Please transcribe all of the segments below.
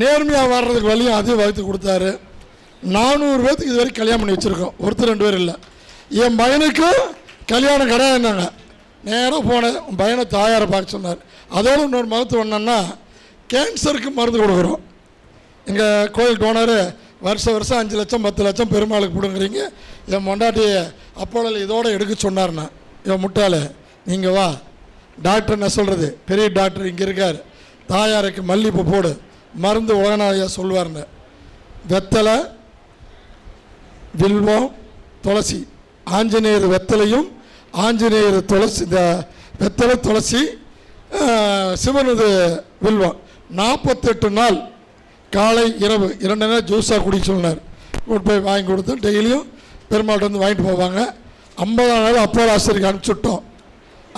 நேர்மையாக வர்றதுக்கு வழியும் அதையும் வகுத்து கொடுத்தாரு. நானூறு பேர்த்துக்கு இது வரைக்கும் கல்யாணம் பண்ணி வச்சுருக்கோம். ஒருத்தர் ரெண்டு பேர் இல்லை. என் பையனுக்கும் கல்யாணம் கிடையாதுன்னாங்க நேராக போனேன். உன் பையனை தாயாரை பார்க்க சொன்னார். அதோடு இன்னொரு மருத்துவம் என்னன்னா கேன்சருக்கு மருந்து கொடுக்குறோம். எங்கள் கோயில் டோனரு வருஷம் வருஷம் அஞ்சு லட்சம் பத்து லட்சம் பெருமாளுக்கு பிடுங்குறீங்க என் மொண்டாட்டியை அப்போல இதோடு எடுக்க சொன்னார்ண்ணா. என் முட்டாளே நீங்கள் வா. டாக்டர் என்ன சொல்கிறது பெரிய டாக்டர் இங்கே இருக்கார். தாயாருக்கு மல்லிப்பூ போடு. மருந்து உலகநாதையா சொல்வார்னு வெத்தலை வில்வம் துளசி. ஆஞ்சநேயர் வெத்தலையும் ஆஞ்சநேயர் துளசி இந்த வெத்தலை துளசி சிவனது வில்வம். நாற்பத்தெட்டு நாள் காலை இரவு இரண்டு நேரம் ஜூஸாக குடிக்க சொன்னார். கூட்டு போய் வாங்கி கொடுத்து டெய்லியும் பெருமாள்கிட்ட வந்து வாங்கிட்டு போவாங்க. ஐம்பதாம் நாள் அப்போலோ ஆசிரியருக்கு அனுப்பிச்சுட்டோம்.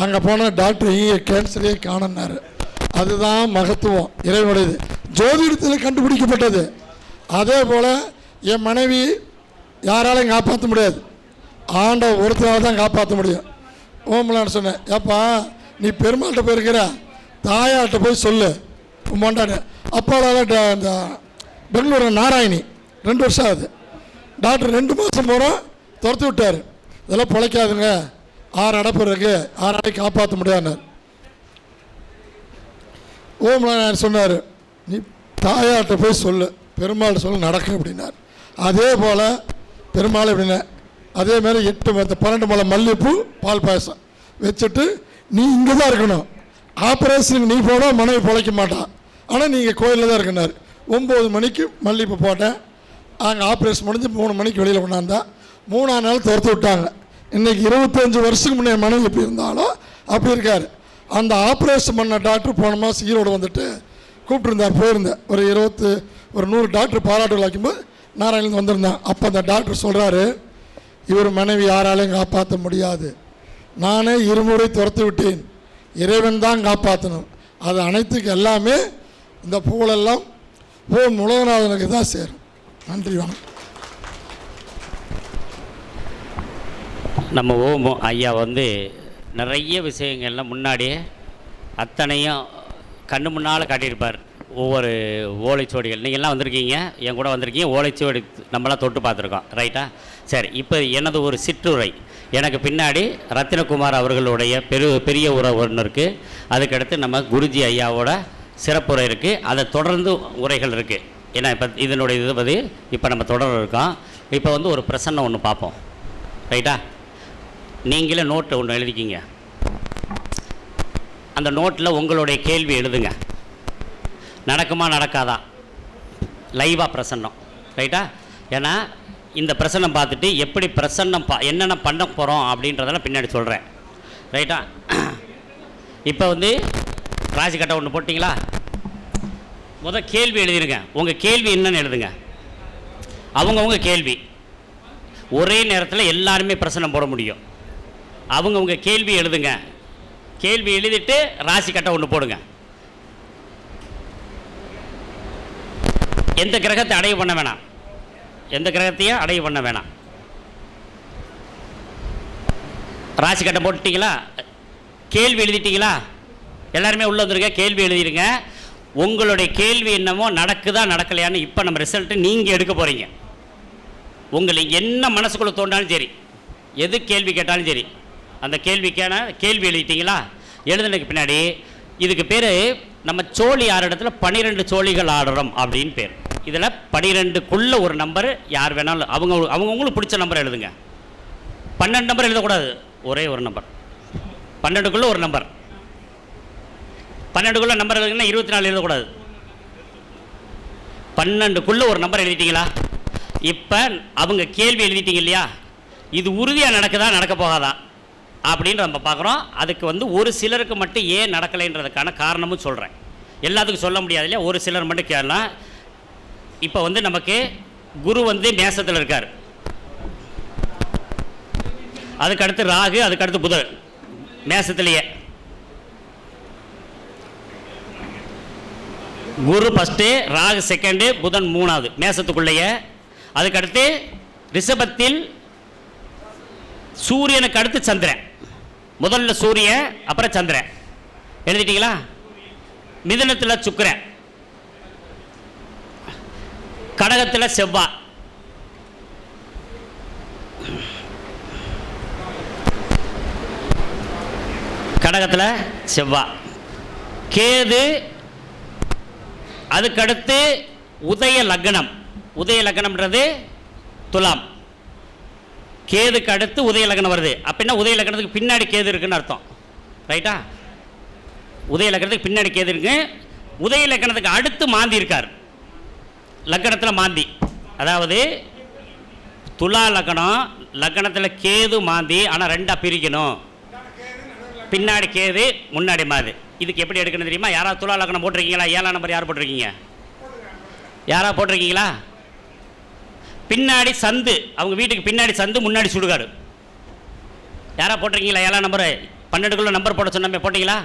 அங்கே போனால் டாக்டர் இங்கே கேன்சரே காணனாரு அதுதான் மகத்துவம் இறைவனுடையது. ஜோதிடத்தில் கண்டுபிடிக்கப்பட்டது. அதே போல் என் மனைவி யாராலையும் காப்பாற்ற முடியாது. ஆண்ட ஒருத்தரால் தான் காப்பாற்ற முடியும். ஓம்பலான்னு சொன்னேன் ஏப்பா நீ பெருமாள்கிட்ட போயிருக்கிற? தாயார்கிட்ட போய் சொல்லு. உன் மொண்டாடு அப்பாவால் இந்த பெங்களூர் நாராயணி ரெண்டு வருஷம் ஆகுது. டாக்டர் ரெண்டு மாதம் போகிறோம் துரத்து விட்டார். இதெல்லாம் பிழைக்காதுங்க. ஆறு அடைப்பு இருக்குது ஆறு அடை காப்பாற்ற முடியாதுன்னார். ஓமலான் சொன்னார். தாயார்கிட்ட போய் சொல்லு. பெருமாள் சொல்லு நடக்கும் அப்படின்னார். அதே போல் பெருமாள் எப்படின்னா அதே மாதிரி எட்டு மத்த பன்னெண்டு மலை மல்லிகைப்பூ பால் பாயசம் வச்சுட்டு நீ இங்கே தான் இருக்கணும். ஆப்ரேஷனுக்கு நீ போனால் மனைவி பிழைக்க மாட்டான் ஆனால் நீங்கள் கோயிலில் தான் இருக்கனார். ஒம்பது மணிக்கு மல்லிகைப்பூ போட்டேன். அங்கே ஆப்ரேஷன் முடிஞ்சு மூணு மணிக்கு வெளியில் கொண்டாந்தா. மூணாம் நாள் துரத்து விட்டாங்க. இன்றைக்கி இருபத்தஞ்சி வருஷத்துக்கு முன்னே மனைவி எப்படி இருந்தாலும் அப்படி இருக்கார். அந்த ஆப்ரேஷன் பண்ண டாக்டர் போன மாதம் ஈரோடு வந்துட்டு கூப்பிட்டுருந்தார் போயிருந்தேன். ஒரு இருபத்து ஒரு நூறு டாக்டர் பாராட்டுகள் வைக்கும்போது நாராயணன் வந்திருந்தேன். அப்போ அந்த டாக்டர் சொல்கிறாரு இவர் மனைவி யாராலையும் காப்பாற்ற முடியாது. நானே இருமுறை துரத்து விட்டேன். இறைவன் தான் காப்பாற்றணும் அது அனைத்துக்கு எல்லாமே இந்த புகழெல்லாம் ஓ உலகநாதனுக்கு தான் சேரும். நன்றி வணக்கம். நம்ம ஓம் ஐயா வந்து நிறைய விஷயங்கள்லாம் முன்னாடியே அத்தனையும் கண்ணு முன்னால் காட்டியிருப்பார். ஒவ்வொரு ஓலைச்சுவடிகள் நீங்கள்லாம் வந்திருக்கீங்க என் கூட வந்திருக்கீங்க ஓலைச்சுவடி நம்மளாம் தொட்டு பார்த்துருக்கோம். ரைட்டா சரி இப்போ எனது ஒரு சிற்றுரை. எனக்கு பின்னாடி ரத்தினகுமார் அவர்களுடைய பெரு பெரிய உரை ஒன்று இருக்குது அதுக்கடுத்து நம்ம குருஜி ஐயாவோட சிறப்புரை இருக்குது அதை தொடர்ந்து உரைகள் இருக்குது ஏன்னா இப்போ இதனுடைய இது பற்றி இப்போ நம்ம தொடர் இருக்கோம். இப்போ வந்து ஒரு பிரசன்னம் ஒன்று பார்ப்போம். ரைட்டா நீங்களே நோட்டு ஒன்று எழுதிக்கிங்க. அந்த நோட்டில் உங்களுடைய கேள்வி எழுதுங்க. நடக்குமா நடக்காதா? லைவாக பிரசன்னம். ரைட்டா ஏன்னா இந்த பிரசன்னம் பார்த்துட்டு எப்படி பிரசன்னம் பா என்னென்ன பண்ண போகிறோம் அப்படின்றதெல்லாம் பின்னாடி சொல்கிறேன் ரைட்டா இப்போ வந்து ராசி கட்டை ஒன்று போட்டிங்களா? முத கேள்வி எழுதிருங்க. உங்கள் கேள்வி என்னன்னு எழுதுங்க. அவங்கவுங்க கேள்வி. ஒரே நேரத்தில் எல்லாருமே பிரசனம் போட முடியும். அவங்கவுங்க கேள்வி எழுதுங்க. கேள்வி எழுதிட்டு ராசி கட்டை ஒன்று போடுங்க. எந்த கிரகத்தை அடைவு பண்ண வேணாம். எந்த கிரகத்தையும் அடைவு பண்ண வேணாம். ராசி கட்டை போட்டுட்டீங்களா? கேள்வி எழுதிட்டீங்களா? எல்லாருமே உள்ள வந்துருங்க கேள்வி எழுதிருங்க. உங்களுடைய கேள்வி என்னமோ நடக்குதா நடக்கலையான்னு இப்போ நம்ம ரிசல்ட்டு நீங்கள் எடுக்க போகிறீங்க உங்களுக்கு என்ன மனசுக்குள்ளே தோண்டாலும் சரி எது கேள்வி கேட்டாலும் சரி அந்த கேள்விக்கான கேள்வி எழுதிட்டீங்களா? எழுதுனதுக்கு பின்னாடி இதுக்கு பேர் நம்ம சோழி ஆடுறதுல இடத்துல பன்னிரெண்டு சோழிகள் ஆடுறோம் அப்படின்னு பேர். இதில் பன்னிரெண்டுக்குள்ளே ஒரு நம்பர் யார் வேணாலும் அவங்க அவங்கவுங்களுக்கு பிடிச்ச நம்பர் எழுதுங்க. பன்னெண்டு நம்பர் எழுதக்கூடாது. ஒரே ஒரு நம்பர் பன்னெண்டுக்குள்ளே ஒரு நம்பர் பன்னெண்டுக்குள்ளே நம்பர் எழுதுங்கன்னா இருபத்தி நாலு எழுதக்கூடாது. பன்னெண்டுக்குள்ளே ஒரு நம்பர் எழுதிட்டீங்களா? இப்போ அவங்க கேள்வி எழுதிட்டீங்க இல்லையா? இது உறுதியாக நடக்குதா நடக்க போகாதான் அப்படின்னு நம்ம பார்க்குறோம். அதுக்கு வந்து ஒரு சிலருக்கு மட்டும் ஏன் நடக்கலைன்றதுக்கான காரணமும் சொல்கிறேன் எல்லாத்துக்கும் சொல்ல முடியாது இல்லையா? ஒரு சிலர் மட்டும் கேட்கலாம் இப்போ வந்து நமக்கு குரு வந்து மேசத்தில் இருக்கார். அதுக்கடுத்து ராகு அதுக்கு அடுத்து புதன். மேசத்திலேயே குரு ஃபஸ்ட்டு ராகு செகண்டு புதன் மூணாவது. மேசத்துக்குள்ளேயே அதுக்கடுத்து ரிஷபத்தில் சூரியனுக்கு அடுத்து சந்திரன். முதல்ல சூரியன் அப்புறம் சந்திரன் எழுதிட்டீங்களா? மிதனத்தில் சுக்கரன் கடகத்தில் செவ்வாய் கடகத்தில் செவ்வாய் கேது அதுக்கடுத்து உதய லக்னம். உதய லக்னம்ன்றது துலாம். கேதுக்கு அடுத்து உதய லக்னம் வருது. அப்படின்னா உதய லக்னத்துக்கு பின்னாடி கேது இருக்குன்னு அர்த்தம். ரைட்டா உதய லக்னத்துக்கு பின்னாடி கேது இருக்கு. உதய லக்னத்துக்கு அடுத்து மாந்தி இருக்கார். லக்னத்தில் மாந்தி. அதாவது துலா லக்னம் லக்னத்தில் கேது மாந்தி ஆனால் ரெண்டாக பிரிக்கணும். பின்னாடி கேது முன்னாடி மாது இதுக்கு எப்படி எடுக்கணும் தெரியுமா? யாராவது துலா லக்னம் போட்டிருக்கீங்களா? ஏழாம் நம்பர் யார் போட்டிருக்கீங்க? யாராக போட்டிருக்கீங்களா? பின்னாடி சந்து அவங்க வீட்டுக்கு பின்னாடி சந்து முன்னாடி சுடுகாடு. யாரா போட்டிருக்கீங்களா? ஏழாம் நம்பர் பன்னெண்டுக்குள்ள நம்பர் போட சொன்னமே போட்டீங்களா?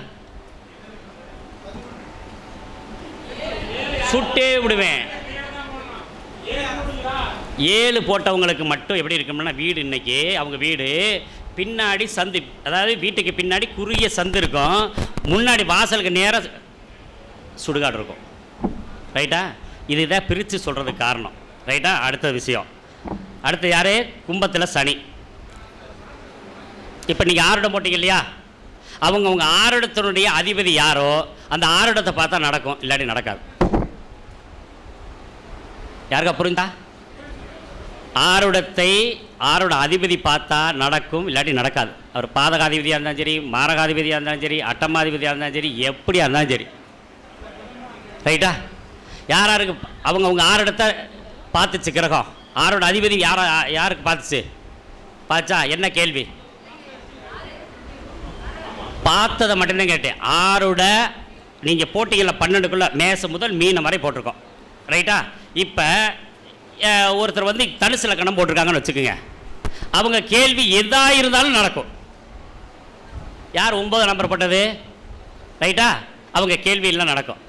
சுட்டே விடுவேன். ஏழு போட்டவங்களுக்கு மட்டும் எப்படி இருக்கும்னா வீடு இன்னைக்கு அவங்க வீடு பின்னாடி சந்து அதாவது வீட்டுக்கு பின்னாடி குறுகிய சந்து இருக்கும். முன்னாடி வாசலுக்கு நேராக சுடுகாடு இருக்கும். ரைட்டா இதுதான் பிரித்து சொல்கிறதுக்கு காரணம். ரைட்டா? அடுத்த விஷயம். அடுத்து யார்? கும்பத்தில் சனி. இப்போ நீங்கள் ஆறுடம் போட்டீங்க இல்லையா? அவங்க அவங்க ஆறுடத்தினுடைய அதிபதி யாரோ அந்த ஆறுடத்தை பார்த்தா நடக்கும் இல்லாட்டி நடக்காது. யாருக்கா புரிந்தா? ஆருடத்தை ஆரோட அதிபதி பார்த்தா நடக்கும் இல்லாட்டி நடக்காது. அவர் பாதகாதிபதியாக இருந்தாலும் சரி மாரகாதிபதியாக இருந்தாலும் சரி அட்டமாதிபதியாக இருந்தாலும் சரி எப்படியா இருந்தாலும் சரி. ரைட்டா? யார் யாருக்கு அவங்க அவங்க ஆரிடத்தை பார்த்துச்சு கிரகம். ஆரோட அதிபதி யார யாருக்கு பார்த்துச்சு? பார்த்தா என்ன கேள்வி? பார்த்ததை மட்டும்தான் கேட்டேன். ஆரோட நீங்கள் போட்டிகளில் பன்னெண்டுக்குள்ளே மேசம் முதல் மீனை வரை போட்டிருக்கோம். ரைட்டா இப்போ ஒருத்தர் வந்து தனுசு லக்கணம் போட்டிருக்காங்கன்னு வச்சுக்கோங்க. அவங்க கேள்வி எதாக இருந்தாலும் நடக்கும். யார் ஒம்பது நம்பர் போட்டது? ரைட்டா அவங்க கேள்வியெல்லாம் நடக்கும்.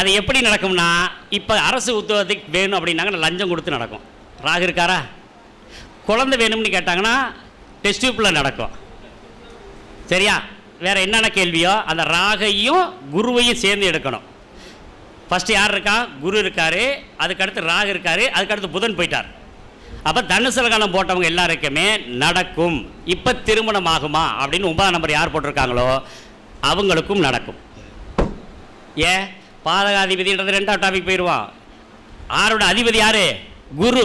அது எப்படி நடக்கும்னா இப்போ அரசு உத்தியோகத்துக்கு வேணும் அப்படின்னாங்கன்னா லஞ்சம் கொடுத்து நடக்கும். ராகு இருக்காரா? குழந்தை வேணும்னு கேட்டாங்கன்னா டெஸ்ட் டியூப்பில் நடக்கும். சரியா? வேறு என்னென்ன கேள்வியோ அந்த ராகையும் குருவையும் சேர்ந்து எடுக்கணும். ஃபஸ்ட்டு யார் இருக்கா? குரு இருக்காரு. அதுக்கடுத்து ராகு இருக்காரு. அதுக்கடுத்து புதன் போயிட்டார். அப்போ தனுசு லக்னம் போட்டவங்க எல்லாருக்குமே நடக்கும். இப்போ திருமணம் ஆகுமா? அப்படின்னு ஒன்பதாம் நம்பர் யார் போட்டிருக்காங்களோ அவங்களுக்கும் நடக்கும். ஏன்? பாதகாதிபதின்றது ரெண்டாவது டாபிக் போயிடுவான் ஆறோட அதிபதி யாரு? குரு.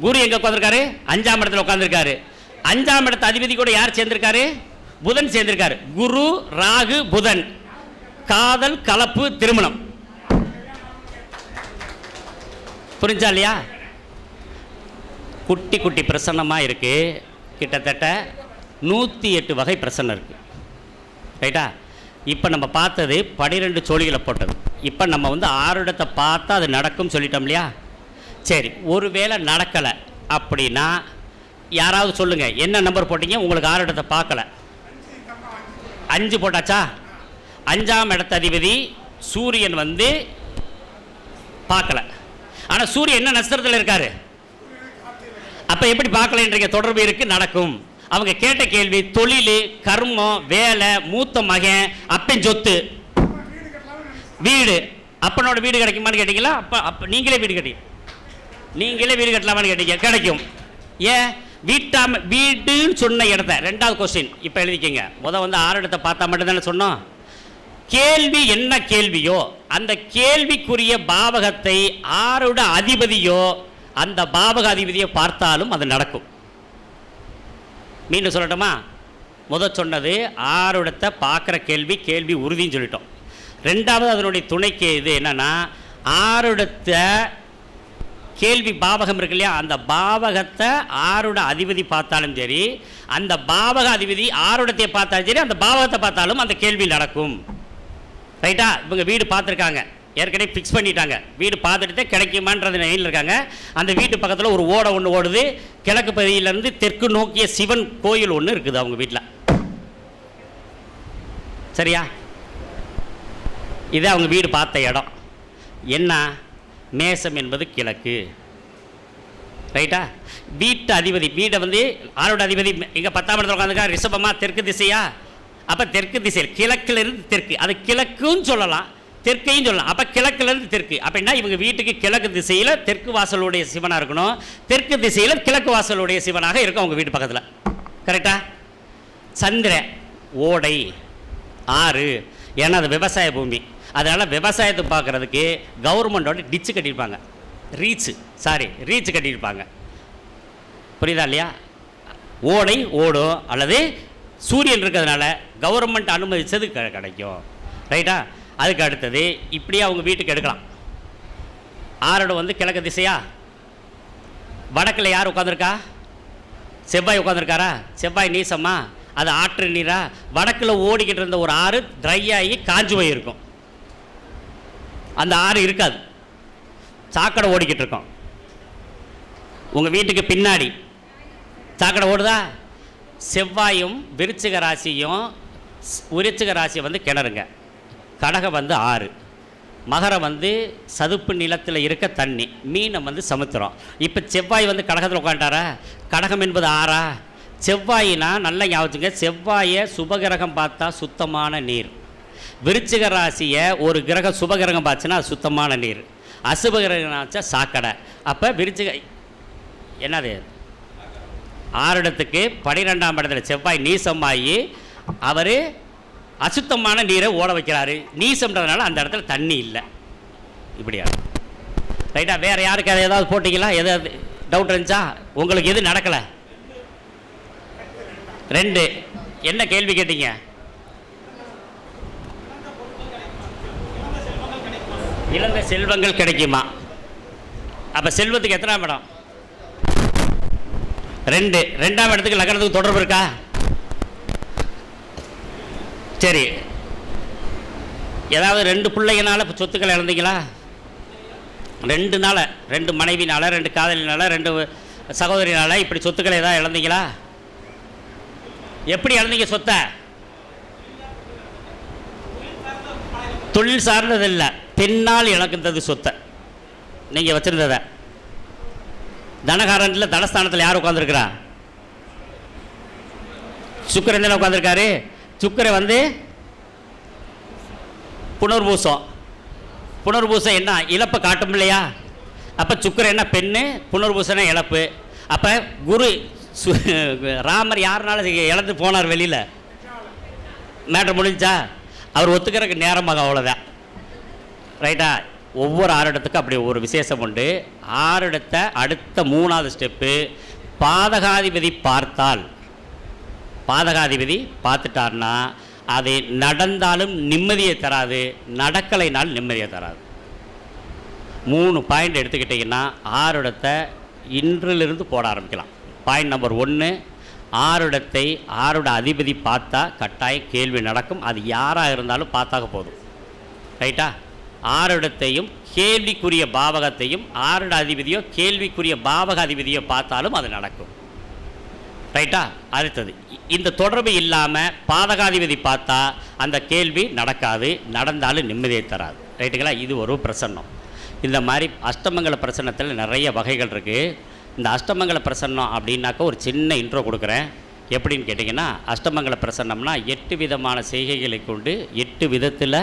குரு எங்க உட்காந்துருக்காரு அஞ்சாம் இடத்துல உட்காந்துருக்காரு அஞ்சாம் இடத்து அதிபதி கூட யார் சேர்ந்திருக்காரு? புதன் சேர்ந்திருக்காரு. குரு ராகு புதன். காதல் கலப்பு திருமணம். புரிஞ்சா இல்லையா? குட்டி குட்டி பிரசன்னமாக இருக்கு. கிட்டத்தட்ட நூற்றி எட்டு வகை பிரசன்னம் இருக்கு. ரைட்டா? இப்போ நம்ம பார்த்தது பனிரெண்டு சோழிகளை போட்டது. இப்போ நம்ம வந்து ஆறுடத்தை பார்த்தா அது நடக்கும் சொல்லிட்டோம் இல்லையா? சரி ஒருவேளை நடக்கலை அப்படின்னா யாராவது சொல்லுங்கள் என்ன நம்பர் போட்டீங்க? உங்களுக்கு ஆறுடத்தை பார்க்கல. அஞ்சு போட்டாச்சா? அஞ்சாம் இடத்த அதிபதி சூரியன் வந்து பார்க்கல. ஆனால் சூரியன் என்ன நட்சத்திரத்தில் இருக்காரு? அப்போ எப்படி பார்க்கலன்றீங்க? தொடர்பு இருக்கு நடக்கும். அவங்க கேட்ட கேள்வி தொழில் கர்மம் வேலை மூத்த மகன் அப்பன் சொத்து. வீடு. அப்பனோட வீடு கிடைக்குமான்னு கேட்டீங்களா? அப்போ அப்போ நீங்களே வீடு கட்டி. நீங்களே வீடு கட்டலாமான்னு கேட்டீங்க. கிடைக்கும். ஏன்? வீட்டாம வீடுன்னு சொன்ன இடத்த. ரெண்டாவது கொஸ்டின் இப்போ எழுதிக்கங்க. முத வந்து ஆறு இடத்த பார்த்தா மட்டும்தானே சொன்னோம். கேள்வி என்ன கேள்வியோ அந்த கேள்விக்குரிய பாவகத்தை ஆரோட அதிபதியோ அந்த பாவக அதிபதியை பார்த்தாலும் அது நடக்கும். மீண்டும் சொல்லட்டுமா? முத சொன்னது ஆறுடத்தை பார்க்குற கேள்வி கேள்வி உறுதின்னு சொல்லிட்டோம். ரெண்டாவது அதனுடைய துணைக்கு இது என்னென்னா ஆறுடத்தை கேள்வி பாவகம் இருக்கு இல்லையா? அந்த பாவகத்தை ஆறுட அதிபதி பார்த்தாலும் சரி அந்த பாவக அதிபதி ஆறுடத்தை பார்த்தாலும் சரி அந்த பாவகத்தை பார்த்தாலும் அந்த கேள்வி நடக்கும். ரைட்டா இவங்க வீடு பார்த்துருக்காங்க. ஏற்கனவே ஃபிக்ஸ் பண்ணிட்டாங்க. வீடு பார்த்துட்டு தான் கிடைக்குமான்றது நிலையில் இருக்காங்க. அந்த வீட்டு பக்கத்தில் ஒரு ஓடை ஒன்று ஓடுது. கிழக்கு பகுதியிலேருந்து தெற்கு நோக்கிய சிவன் கோயில் ஒன்று இருக்குது அவங்க வீட்டில் சரியா? இது அவங்க வீடு பார்த்த இடம். என்ன? மேசம் என்பது கிழக்கு. ரைட்டா வீட்டு அதிபதி வீடை வந்து ஆளோட அதிபதி இங்கே பத்தாம் இடத்துல உட்காந்துருக்கா ரிஷபமாக தெற்கு திசையா? அப்போ தெற்கு திசையில் கிழக்கிலிருந்து தெற்கு. அது கிழக்குன்னு சொல்லலாம். தெற்கையும் சொல்லலாம். அப்போ கிழக்குலேருந்து தெற்கு. அப்படின்னா இவங்க வீட்டுக்கு கிழக்கு திசையில் தெற்கு வாசலுடைய சிவனாக இருக்கணும். தெற்கு திசையில் கிழக்கு வாசலுடைய சிவனாக இருக்கும் அவங்க வீட்டு பக்கத்தில். கரெக்டாக சந்திர ஓடை ஆறு. ஏன்னா அது விவசாய பூமி. அதனால் விவசாயத்தை பார்க்குறதுக்கு கவர்மெண்டோட டிச்சு கட்டியிருப்பாங்க. ரீச்சு சாரி ரீச் கட்டியிருப்பாங்க. புரியுதா இல்லையா? ஓடை ஓடும். அல்லது சூரியன் இருக்கிறதுனால கவர்மெண்ட் அனுமதித்தது க கிடைக்கும். ரைட்டா அதுக்கு அடுத்தது இப்படியே அவங்க வீட்டுக்கு எடுக்கலாம். ஆரோடு வந்து கிழக்கு திசையா? வடக்கில் யார் உட்காந்துருக்கா செவ்வாய் உட்காந்துருக்காரா செவ்வாய் நீசம்மா? அது ஆற்று நீரா? வடக்கில் ஓடிக்கிட்டு இருந்த ஒரு ஆறு ட்ரை ஆகி காஞ்சு போயிருக்கும் அந்த ஆறு இருக்காது. சாக்கடை ஓடிக்கிட்டு இருக்கோம் உங்கள் வீட்டுக்கு பின்னாடி. சாக்கடை ஓடுதா? செவ்வாயும் விருச்சிக ராசியும் ஸ்- விருச்சிக ராசி வந்து கிணறுங்க. கடகம் வந்து ஆறு. மகரம் வந்து சதுப்பு நிலத்தில் இருக்க தண்ணி மீனம் வந்து சமுத்திரம். இப்போ செவ்வாய் வந்து கடகத்தில் உட்காண்டாரா கடகம் என்பது ஆறா? செவ்வாயினா நல்லா ஞாபகத்துங்க செவ்வாயை சுபகிரகம் பார்த்தா சுத்தமான நீர். விருச்சிக ராசியை ஒரு கிரகம் சுபகிரகம் பார்த்துன்னா அது சுத்தமான நீர். அசுபகிரகம் ஆச்சா சாக்கடை. அப்போ விருச்சிக என்னது? ஆறிடத்துக்கு பனிரெண்டாம் இடத்துல செவ்வாய் நீசமாகி அவர் அசுத்தமான நீரை ஓட வைக்கிறாரு. நீசம்ன்றதுனால அந்த இடத்துல தண்ணி இல்லை. இப்படியா? ரைட்டா வேறு யாருக்கு அதை ஏதாவது போட்டிங்களா? எதாவது டவுட் இருந்துச்சா? உங்களுக்கு எது நடக்கலை? ரெண்டு என்ன கேள்வி கேட்டீங்க? இழந்த செல்வங்கள் கிடைக்குமா? அப்போ செல்வத்துக்கு எத்தனாம் இடம்? ரெண்டு ரெண்டாம் இடத்துக்கு லக்னத்துக்கு தொடர்பு இருக்கா? சரி. ஏதாவது ரெண்டு பிள்ளைங்கனால இப்போ சொத்துக்களை இழந்தீங்களா? ரெண்டு நாள ரெண்டு மனைவினால் ரெண்டு காதலினால ரெண்டு சகோதரினால் இப்படி சொத்துக்களை ஏதாவது இழந்தீங்களா? எப்படி இழந்தீங்க சொத்தை? தொழில் சார்ந்தது இல்லை பெண்ணால் இழந்தது சொத்தை. நீங்கள் வச்சுருந்ததை. தனகாரன்ல தனஸ்தானத்தில் யார் உட்காந்துருக்கிறா சுக்கரன் தானே உட்காந்துருக்காரு சுக்கரை வந்து புனர்பூசம். புனர்பூசம் என்ன? இழப்பை காட்டும் இல்லையா? அப்போ சுக்கரை என்ன? பெண்ணு புனர்பூசனா இழப்பு. அப்போ குரு சு- ராமர் யாருனால இழந்து போனார் வெளியில். மேட்ரு முடிஞ்சா? அவர் ஒத்துக்கிறதுக்கு நேரமாக அவ்வளோதான் ரைட்டா? ஒவ்வொரு ஆறிடத்துக்கும் அப்படி ஒரு விசேஷம் உண்டு. ஆறிடத்தை அடுத்த மூணாவது ஸ்டெப்பு பாதகாதிபதி பார்த்தால் பாதகாதிபதி பார்த்துட்டார்னா அது நடந்தாலும் நிம்மதியை தராது நடக்கலைனாலும் நிம்மதியை தராது. மூணு பாயிண்ட் எடுத்துக்கிட்டிங்கன்னா ஆறுடத்தை இன்றிலிருந்து போட ஆரம்பிக்கலாம். பாயிண்ட் நம்பர் ஒன்று ஆறுடத்தை ஆறுட அதிபதி பார்த்தா கட்டாயம் கேள்வி நடக்கும். அது யாராக இருந்தாலும் பார்த்தாக போதும். ரைட்டா? ஆறுடத்தையும் கேள்விக்குரிய பாவகத்தையும் ஆறுட அதிபதியோ கேள்விக்குரிய பாவக அதிபதியோ பார்த்தாலும் அது நடக்கும். ரைட்டா? அடுத்தது. இந்த தொடர்பு இல்லாமல் பாதகாதிபதி பார்த்தா அந்த கேள்வி நடக்காது நடந்தாலும் நிம்மதியை தராது. ரைட்டுங்களா? இது ஒரு பிரசன்னம். இந்த மாதிரி அஷ்டமங்கல பிரசன்னத்தில் நிறைய வகைகள் இருக்குது இந்த அஷ்டமங்கல பிரசன்னம் அப்படின்னாக்கா ஒரு சின்ன இன்ட்ரோ கொடுக்குறேன். எப்படின்னு கேட்டிங்கன்னா அஷ்டமங்கல பிரசன்னம்னா எட்டு விதமான செய்கைகளை கொண்டு எட்டு விதத்தில்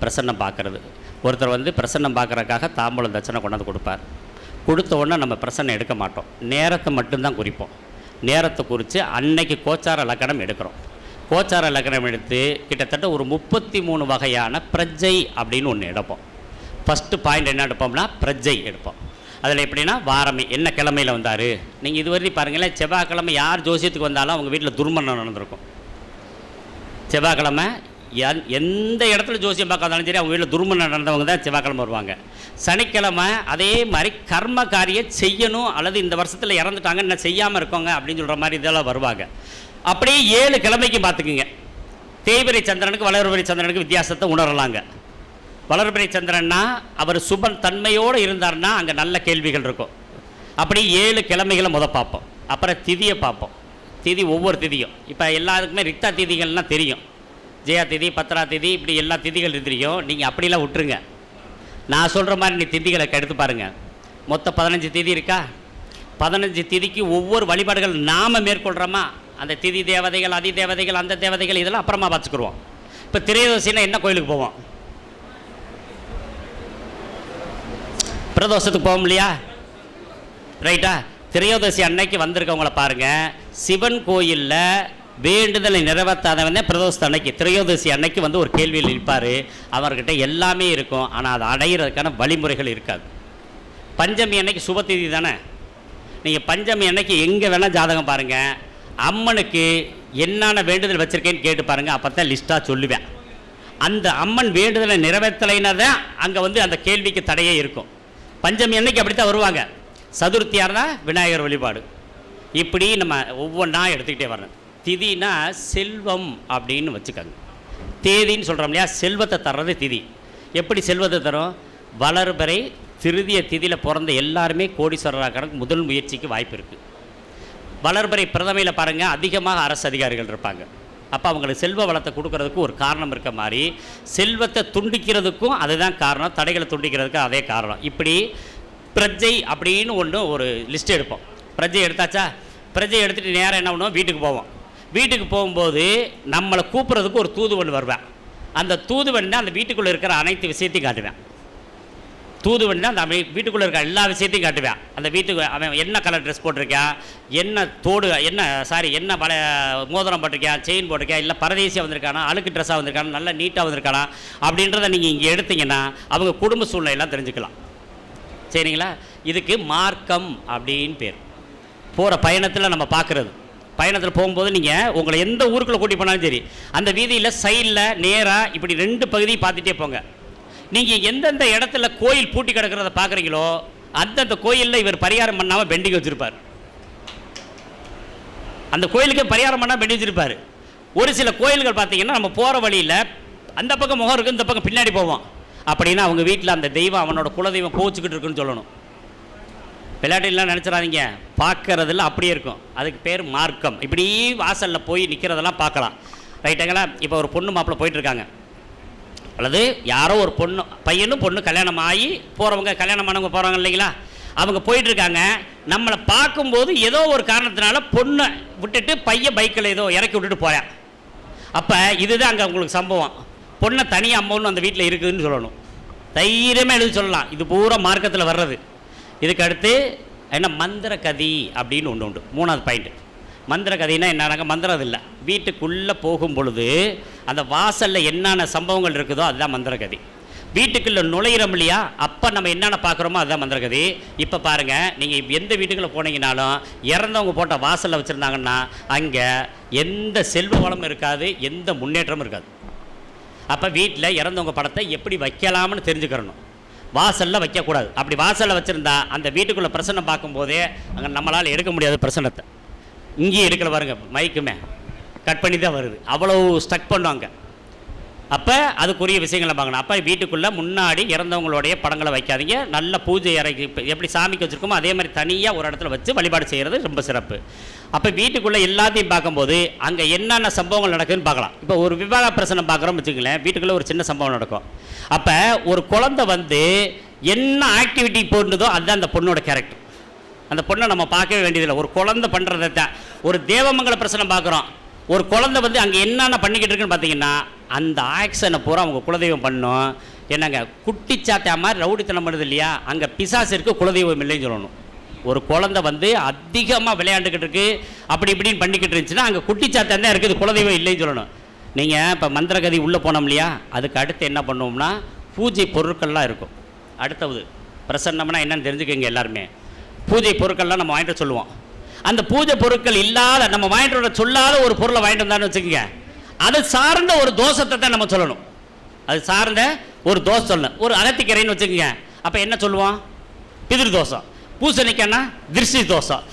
பிரசன்னம் பார்க்குறது. ஒருத்தர் வந்து பிரசன்னம் பார்க்குறக்காக தாம்பூலம் தட்சணை கொண்டாந்து கொடுப்பார். கொடுத்த உடனே நம்ம பிரசன்னம் எடுக்க மாட்டோம். நேரத்தை மட்டும்தான் குறிப்போம். நேரத்தை குறித்து அன்னைக்கு கோச்சார லக்கணம் எடுக்கிறோம். கோச்சார லக்கணம் எடுத்து கிட்டத்தட்ட ஒரு முப்பத்தி மூணு வகையான பிரஜை அப்படின்னு ஒன்று எடுப்போம். ஃபஸ்ட்டு பாயிண்ட் என்ன எடுப்போம்னா பிரஜை எடுப்போம். அதில் எப்படின்னா வாரமே என்ன கிழமையில் வந்தார்? நீங்கள் இதுவரையும் பாருங்களேன் செவ்வாய்க்கிழமை யார் ஜோசியத்துக்கு வந்தாலும் அவங்க வீட்டில் துர்மரணம் நடந்திருக்கும். செவ்வாய்க்கிழமை எந்த இடத்துல ஜோசியம் பார்க்காதாலும் சரி அவங்க வீட்டில் துர்மம் நடந்தவங்க தான் செவ்வாய்க்கிழமை வருவாங்க. சனிக்கிழமை அதே மாதிரி கர்ம காரியம் செய்யணும் அல்லது இந்த வருஷத்தில் இறந்துட்டாங்க என்ன செய்யாமல் இருக்கோங்க அப்படின்னு சொல்கிற மாதிரி இதெல்லாம் வருவாங்க. அப்படியே ஏழு கிழமைக்கு பார்த்துக்குங்க. தேய்பிரை சந்திரனுக்கு வளர்பிரை சந்திரனுக்கு வித்தியாசத்தை உணரலாங்க. வளர்பிரை சந்திரன்னா அவர் சுபன் தன்மையோடு இருந்தார்னா அங்கே நல்ல கேள்விகள் இருக்கும். அப்படி ஏழு கிழமைகளை முத பார்ப்போம். அப்புறம் திதியை பார்ப்போம். திதி ஒவ்வொரு திதியும். இப்போ எல்லாருக்குமே ரிக்தா திதிகள்லாம் தெரியும். ஜெயா திதி பத்ரா திதி இப்படி எல்லா திதிகள் தெரியும் நீங்கள் அப்படிலாம் விட்டுருங்க. நான் சொல்கிற மாதிரி நீ திதிகளை கெடுத்து பாருங்கள் மொத்தம் பதினஞ்சு திதி இருக்கா? பதினஞ்சு திதிக்கு ஒவ்வொரு வழிபாடுகள் நாம் மேற்கொள்கிறோமா அந்த திதி தேவதைகள் அதி தேவதைகள் அந்த தேவதைகள் இதெல்லாம் அப்புறமா பார்த்துக்குருவோம். இப்போ திரையோதசின்னா என்ன கோயிலுக்கு போவோம்? பிரதோஷத்துக்கு போவோம் இல்லையா? ரைட்டா திரையோதசி அன்னைக்கு வந்திருக்கவங்கள பாருங்க. சிவன் கோயிலில் வேண்டுதலை நிறைவேற்றாதவனே தான் பிரதோஷத்து அன்னைக்கு திரையோதசி அன்னைக்கு வந்து ஒரு கேள்வியில் நிற்பார். அவர்கிட்ட எல்லாமே இருக்கும் ஆனால் அதை அடையிறதுக்கான வழிமுறைகள் இருக்காது. பஞ்சமி அன்னைக்கு சுபதிதி தானே? நீங்கள் பஞ்சமி அன்னைக்கு எங்கே வேணால் ஜாதகம் பாருங்கள் அம்மனுக்கு என்னென்ன வேண்டுதல் வச்சுருக்கேன்னு கேட்டு பாருங்கள் அப்போ தான் லிஸ்ட்டாக சொல்லுவேன். அந்த அம்மன் வேண்டுதலை நிறைவேற்றலைன்னா தான் அங்கே வந்து அந்த கேள்விக்கு தடையே இருக்கும். பஞ்சமி அன்னைக்கு அப்படி தான் வருவாங்க. சதுர்த்தியாக இருந்தால் விநாயகர் வழிபாடு. இப்படி நம்ம ஒவ்வொன்றா எடுத்துக்கிட்டே வரணும். திதினா செல்வம் அப்படின்னு வச்சுக்கோங்க. தேதின்னு சொல்கிறோம் இல்லையா? செல்வத்தை தர்றது திதி. எப்படி செல்வத்தை தரும்? வளர்பறை திருதிய திதியில் பிறந்த எல்லாருமே கோடீஸ்வரராக முதல் முயற்சிக்கு வாய்ப்பு இருக்குது வளர்பறை பிரதமையில் பாருங்கள் அதிகமாக அரசு அதிகாரிகள் இருப்பாங்க. அப்போ அவங்களுக்கு செல்வ வளத்தை கொடுக்கறதுக்கும் ஒரு காரணம் இருக்க மாதிரி செல்வத்தை துண்டிக்கிறதுக்கும் அதுதான் காரணம் தடைகளை துண்டிக்கிறதுக்கும் அதே காரணம். இப்படி பிரஜை அப்படின்னு ஒன்று ஒரு லிஸ்ட் எடுப்போம். பிரஜை எடுத்தாச்சா? பிரஜை எடுத்துகிட்டு நேரம் என்ன பண்ணுவோம்? வீட்டுக்கு போவோம். வீட்டுக்கு போகும்போது நம்மளை கூப்பிட்றதுக்கு ஒரு தூதுவன் வருவேன். அந்த தூதுவன் அந்த வீட்டுக்குள்ளே இருக்கிற அனைத்து விஷயத்தையும் காட்டுவேன். தூதுவன் அந்த வீட்டுக்குள்ளே இருக்கிற எல்லா விஷயத்தையும் காட்டுவேன். அந்த வீட்டுக்கு அவன் என்ன கலர் ட்ரெஸ் போட்டிருக்கான் என்ன தோடு என்ன சாரி என்ன பல மோதிரம் போட்டிருக்கான் செயின் போட்டிருக்கான் இல்லை பரதேசியாக வந்திருக்கானா? அழுக்கு ட்ரெஸ்ஸாக வந்திருக்கானா? நல்லா நீட்டாக வந்திருக்கானா? அப்படின்றத நீங்கள் இங்கே எடுத்தீங்கன்னா அவங்க குடும்ப சூழ்நிலையெல்லாம் தெரிஞ்சுக்கலாம். சரிங்களா? இதுக்கு மார்க்கம் அப்படின்னு பேர். போகிற பயணத்தில் நம்ம பார்க்குறது. பயணத்தில் போகும்போது நீங்கள் உங்களை எந்த ஊருக்குள்ளே கூட்டி போனாலும் சரி அந்த வீதியில் சைடில் நேராக இப்படி ரெண்டு பகுதியும் பார்த்துட்டே போங்க. நீங்கள் எந்தெந்த இடத்துல கோயில் பூட்டி கிடக்கிறத பார்க்குறீங்களோ அந்தந்த கோயிலில் இவர் பரிகாரம் பண்ணாமல் பெண்டிங் வச்சுருப்பார். அந்த கோயிலுக்கு பரிகாரம் பண்ணால் பெண்டிங் வச்சுருப்பார். ஒரு சில கோயில்கள் பார்த்தீங்கன்னா நம்ம போகிற வழியில் அந்த பக்கம் முகம் இருக்குது இந்த பக்கம் பின்னாடி போவோம். அப்படின்னா அவங்க வீட்டில் அந்த தெய்வம் அவனோட குலதெய்வம் கோச்சிக்கிட்டு இருக்குன்னு சொல்லணும். விளையாட்டுலாம் நினச்சிடாதீங்க. பார்க்குறதுல அப்படியே இருக்கும். அதுக்கு பேர் மார்க்கம். இப்படி வாசலில் போய் நிற்கிறதெல்லாம் பார்க்கலாம். ரைட்டுங்களா இப்போ ஒரு பொண்ணு மாப்பிள்ளை போயிட்டுருக்காங்க. அல்லது யாரோ ஒரு பொண்ணு பையனும் பொண்ணு கல்யாணம் ஆகி போகிறவங்க கல்யாணம் பண்ணவங்க போகிறாங்க இல்லைங்களா? அவங்க போயிட்டுருக்காங்க. நம்மளை பார்க்கும்போது ஏதோ ஒரு காரணத்தினால பொண்ணை விட்டுட்டு பையன் பைக்கில் ஏதோ இறக்கி விட்டுட்டு போகிறேன் அப்போ இதுதான் அங்கே உங்களுக்கு சம்பவம். பொண்ணை தனியாக அம்மன்னு அந்த வீட்டில் இருக்குதுன்னு சொல்லணும். தைரியமாக எழுதி சொல்லலாம். இது பூரா மார்க்கத்தில் வர்றது. இதுக்கு அடுத்து ஏன்னா மந்திர கதி அப்படின்னு ஒன்று உண்டு. மூணாவது பாயிண்ட் மந்திர கதைனா என்னன்னாக்க மந்திரம் இல்லை. வீட்டுக்குள்ளே போகும் பொழுது அந்த வாசலில் என்னென்ன சம்பவங்கள் இருக்குதோ அதுதான் மந்திர கதி வீட்டுக்குள்ளே நுழையிறோம் இல்லையா அப்போ நம்ம என்னென்ன பார்க்குறோமோ அதுதான் மந்திர கதி இப்போ பாருங்கள் நீங்கள் எந்த வீட்டுக்குள்ளே போனீங்கனாலும் இறந்தவங்க போட்ட வாசலில் வச்சுருந்தாங்கன்னா அங்கே எந்த செல்வ வளமும் இருக்காது எந்த முன்னேற்றமும் இருக்காது. அப்போ வீட்டில் இறந்தவங்க படத்தை எப்படி வைக்கலாம்னு தெரிஞ்சுக்கிறணும். வாசலில் வைக்கக்கூடாது. அப்படி வாசலில் வச்சுருந்தா அந்த வீட்டுக்குள்ளே பிரசன்னம் பார்க்கும்போதே அங்கே நம்மளால் எடுக்க முடியாது பிரசனத்தை இங்கேயும் எடுக்கல பாருங்க மைக்குமே கட் பண்ணி தான் வருது. அவ்வளோ ஸ்டக் பண்ணுவாங்க. அப்போ அதுக்குரிய விஷயங்களை பார்க்கணும். அப்போ வீட்டுக்குள்ளே முன்னாடி இறந்தவங்களுடைய படங்களை வைக்காதீங்க. நல்ல பூஜை அறைக்கு எப்படி சாமிக்கு வச்சுருக்கோமோ அதே மாதிரி தனியாக ஒரு இடத்துல வச்சு வழிபாடு செய்கிறது ரொம்ப சிறப்பு. அப்போ வீட்டுக்குள்ளே எல்லாத்தையும் பார்க்கும்போது அங்கே என்னென்ன சம்பவங்கள் நடக்குதுன்னு பார்க்கலாம். இப்போ ஒரு விவாக பிரச்சனை பார்க்குறோம் வச்சுக்கங்களேன். வீட்டுக்குள்ளே ஒரு சின்ன சம்பவம் நடக்கும். அப்போ ஒரு குழந்தை வந்து என்ன ஆக்டிவிட்டி போடுறதோ அதுதான் அந்த பொண்ணோட கேரக்டர் அந்த பொண்ணை நம்ம பார்க்கவே வேண்டியதில்லை. ஒரு குழந்தை பண்ணுறதை தான். ஒரு தேவமங்கல பிரச்சனை பார்க்குறோம். ஒரு குழந்தை வந்து அங்கே என்னென்ன பண்ணிக்கிட்டு இருக்குன்னு பார்த்தீங்கன்னா அந்த ஆக்ஷனை பூரா அவங்க குலதெய்வம் பண்ணும். என்னங்க குட்டிச்சாத்தா மாதிரி ரவுடித்தனம் பண்ணுது இல்லையா? அங்கே பிசாசு இருக்கு குலதெய்வம் இல்லைன்னு சொல்லணும். ஒரு குழந்தை வந்து அதிகமாக விளையாண்டுக்கிட்டு இருக்கு அப்படி இப்படின்னு பண்ணிக்கிட்டு இருந்துச்சுன்னா அங்கே குட்டிச்சாத்தான் தான் இருக்குது குலதெய்வம் இல்லைன்னு சொல்லணும். நீங்கள் இப்போ மந்திரகதி உள்ளே போனோம் இல்லையா? அதுக்கு அடுத்து என்ன பண்ணுவோம்னா பூஜை பொருட்கள்லாம் இருக்கும். அடுத்தது பிரசன்னம்னா என்னென்னு தெரிஞ்சுக்கோங்க எல்லாருமே. பூஜை பொருட்கள்லாம் நம்ம வாங்கிட்டு சொல்லுவோம். அந்த பூஜை பொருட்கள் இல்லாத நம்ம வாங்கிட்டு வர சொல்லாத ஒரு பொருளை வாங்கிட்டு வந்தான்னு வச்சுக்கோங்க. அது சார்ந்த ஒரு தோஷத்தை தான் நம்ம சொல்லணும். அது சார்ந்த ஒரு தோசை சொல்லணும். ஒரு அகத்திக்கரைன்னு வச்சுக்கோங்க. அப்போ என்ன சொல்லுவோம்? பிதிரு தோசம் பூசணிக்கன்னா திருஷ்டி தோசம்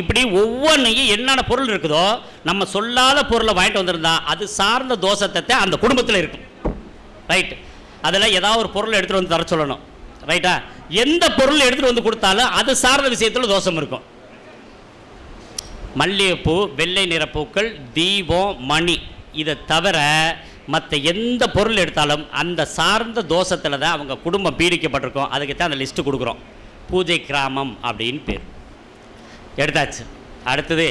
இப்படி ஒவ்வொன்றையும் என்னென்ன பொருள் இருக்குதோ நம்ம சொல்லாத பொருளை வாங்கிட்டு வந்திருந்தா அது சார்ந்த தோஷத்தை தான் அந்த குடும்பத்தில் இருக்கும். ரைட் அதில் ஏதாவது ஒரு பொருள் எடுத்துகிட்டு வந்து தர சொல்லணும். ரைட்டா எந்த பொருள் எடுத்துகிட்டு வந்து கொடுத்தாலும் அது சார்ந்த விஷயத்தில் தோஷம் இருக்கும். மல்லிகைப்பூ வெள்ளை நிற பூக்கள் தீபம் மணி. இதை தவிர மற்ற எந்த பொருள் எடுத்தாலும் அந்த சார்ந்த தோஷத்தில் தான் அவங்க குடும்பம் பீடிக்கப்பட்டிருக்கோம். அதுக்கு தான் அந்த லிஸ்ட்டு கொடுக்குறோம். பூஜை கிராமம் அப்படின்னு பேர். எடுத்தாச்சு. அடுத்தது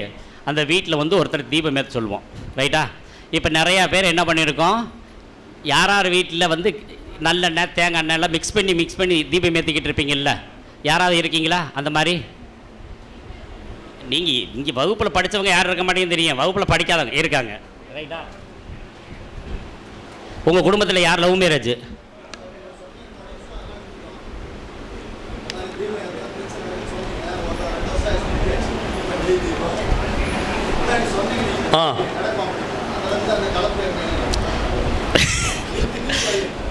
அந்த வீட்டில் வந்து ஒருத்தர் தீபம் ஏற்ற சொல்லுவோம். ரைட்டா இப்போ நிறையா பேர் என்ன பண்ணியிருக்கோம்? யார் யார் வீட்டில் வந்து நல்லெண்ணெய் தேங்காய் எண்ணெய் எல்லாம் மிக்ஸ் பண்ணி மிக்ஸ் பண்ணி தீபம் ஏற்றிக்கிட்டு இருப்பீங்கல்ல? யாராவது இருக்கீங்களா? அந்த மாதிரி? நீங்கள் இங்கே வகுப்பில் படித்தவங்க யாரும் இருக்க மாட்டேங்குன்னு தெரியும். வகுப்பில் படிக்காதவங்க இருக்காங்க. ரைட்டா உங்கள் குடும்பத்தில் யார் லவ் மேரேஜ்? ஆ.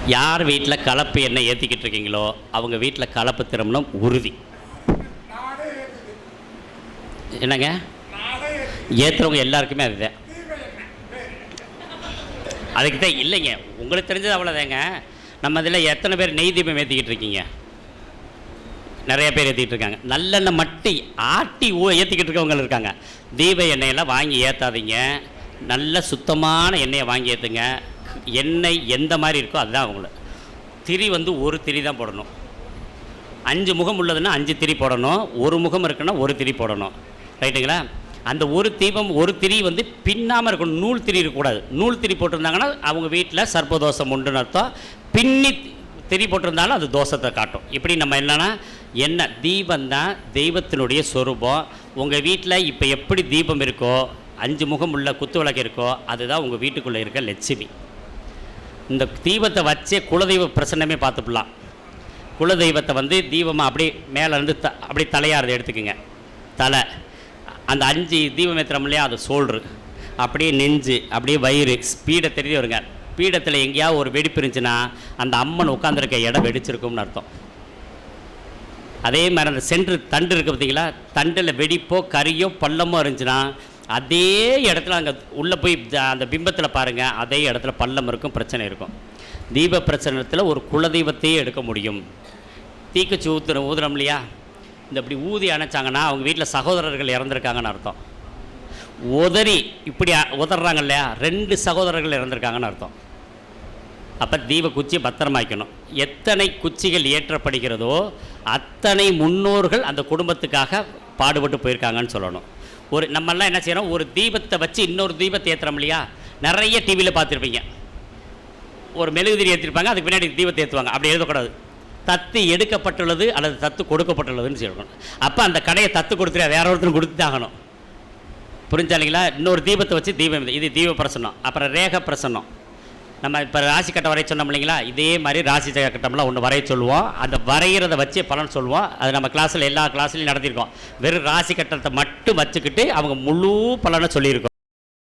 யார் வீட்டில் கலப்பு எண்ணெய் ஏற்றிக்கிட்டு இருக்கீங்களோ அவங்க வீட்டில் கலப்பு திருமணம் உறுதி. என்னங்க? ஏற்றுறவங்க எல்லாருக்குமே அதுதான். அதுக்கு தான் இல்லைங்க. உங்களுக்கு தெரிஞ்சது அவ்வளோதாங்க நம்ம இதில் எத்தனை பேர் நெய் தீபம் ஏற்றிக்கிட்டு இருக்கீங்க? நிறைய பேர் ஏற்றிக்கிட்டு இருக்காங்க. நல்லெண்ணெய் மட்டி ஆட்டி ஊ ஏற்றிக்கிட்டு இருக்கவங்க இருக்காங்க. தீப எண்ணெயெல்லாம் வாங்கி ஏற்றாதீங்க நல்ல சுத்தமான எண்ணெயை வாங்கி ஏற்றுங்க எண்ணெய் எந்த மாதிரி இருக்கோ அதுதான் அவங்களுக்கு திரி வந்து ஒரு திரி தான் போடணும். அஞ்சு முகம் உள்ளதுன்னா அஞ்சு திரி போடணும். ஒரு முகம் இருக்குன்னா ஒரு திரி போடணும். ரைட்டுங்களா? அந்த ஒரு தீபம் ஒரு திரி வந்து பின்னாமல் இருக்கணும். நூல் திரி இருக்கக்கூடாது. நூல் திரி போட்டிருந்தாங்கன்னா அவங்க வீட்டில் சர்ப்பதோஷம் உண்டுன்னு அர்த்தம். பின்னி திரி போட்டிருந்தாலும் அது தோஷத்தை காட்டும். இப்படி நம்ம என்னென்னா என்ன? தீபம் தான் தெய்வத்தினுடைய சொரூபம். உங்கள் வீட்டில் இப்போ எப்படி தீபம் இருக்கோ அஞ்சு முகம் உள்ள குத்து விளக்கு இருக்கோ அதுதான் உங்கள் வீட்டுக்குள்ளே இருக்க லட்சுமி. இந்த தீபத்தை வச்சே குலதெய்வ பிரசன்னமே பார்த்துப்படலாம். குலதெய்வத்தை வந்து தீபமாக அப்படியே மேலே இருந்து த அப்படி தலையாரதை எடுத்துக்கோங்க. தலை. அந்த அஞ்சு தீபமேத்திரம் இல்லையா அது சோல்ட்ரு அப்படியே நெஞ்சு அப்படியே வயிறு ஸ்பீடை தெரிய வருங்க. பீடத்தில் எங்கேயாவது ஒரு வெடிப்பு இருந்துச்சுன்னா அந்த அம்மன் உட்காந்துருக்க இடம் வெடிச்சிருக்கும்னு அர்த்தம். அதே மாதிரி அந்த சென்று தண்டு இருக்குது பார்த்தீங்களா தண்டில் வெடிப்போ கறியோ பள்ளமோ இருந்துச்சுன்னா அதே இடத்துல அங்கே உள்ளே போய் அந்த பிம்பத்தில் பாருங்கள் அதே இடத்துல பள்ளம் இருக்கும் பிரச்சனை இருக்கும். தீப பிரச்சனத்தில் ஒரு குலதெய்வத்தையே எடுக்க முடியும். தீக்குச்சி ஊத்துற ஊதுறோம் இல்லையா? இந்த இப்படி ஊதி அணைச்சாங்கன்னா அவங்க வீட்டில் சகோதரர்கள் இறந்துருக்காங்கன்னு அர்த்தம். உதறி இப்படி உதறாங்க இல்லையா ரெண்டு சகோதரர்கள் இறந்துருக்காங்கன்னு அர்த்தம். அப்போ தீப குச்சியை பத்திரமாக்கணும் எத்தனை குச்சிகள் ஏற்றப்படுகிறதோ அத்தனை முன்னோர்கள் அந்த குடும்பத்துக்காக பாடுபட்டு போயிருக்காங்கன்னு சொல்லணும். ஒரு நம்மெல்லாம் என்ன செய்கிறோம் ஒரு தீபத்தை வச்சு இன்னொரு தீபத்தை ஏற்றுறோம் இல்லையா? நிறைய டிவியில் பார்த்துருப்பீங்க. ஒரு மெழுகுதிரி ஏற்றிருப்பாங்க அதுக்கு பின்னாடி தீபத்தை ஏற்றுவாங்க அப்படி எழுதக்கூடாது. தத்து எடுக்கப்பட்டுள்ளது அல்லது தத்து கொடுக்கப்பட்டுள்ளதுன்னு சொல்லணும் அப்போ அந்த கடையை தத்து கொடுத்துட்டு வேற ஒருத்தர் கொடுத்து ஆகணும். புரிஞ்சா இல்லைங்களா இன்னொரு தீபத்தை வச்சு தீபம் இது. தீப பிரசன்னம். அப்புறம் ரேக பிரசன்னம். நம்ம இப்போ ராசி கட்டம் வரைய சொன்னோம் இல்லைங்களா? இதே மாதிரி ராசி கட்டம்லாம் ஒன்று வரைய சொல்லுவோம். அந்த வரைகிறத வச்சு பலன் சொல்லுவோம். அது நம்ம கிளாஸில் எல்லா கிளாஸ்லையும் நடத்தியிருக்கோம். வெறும் ராசி கட்டத்தை மட்டும் வச்சுக்கிட்டு அவங்க முழு பலனை சொல்லியிருக்கோம்.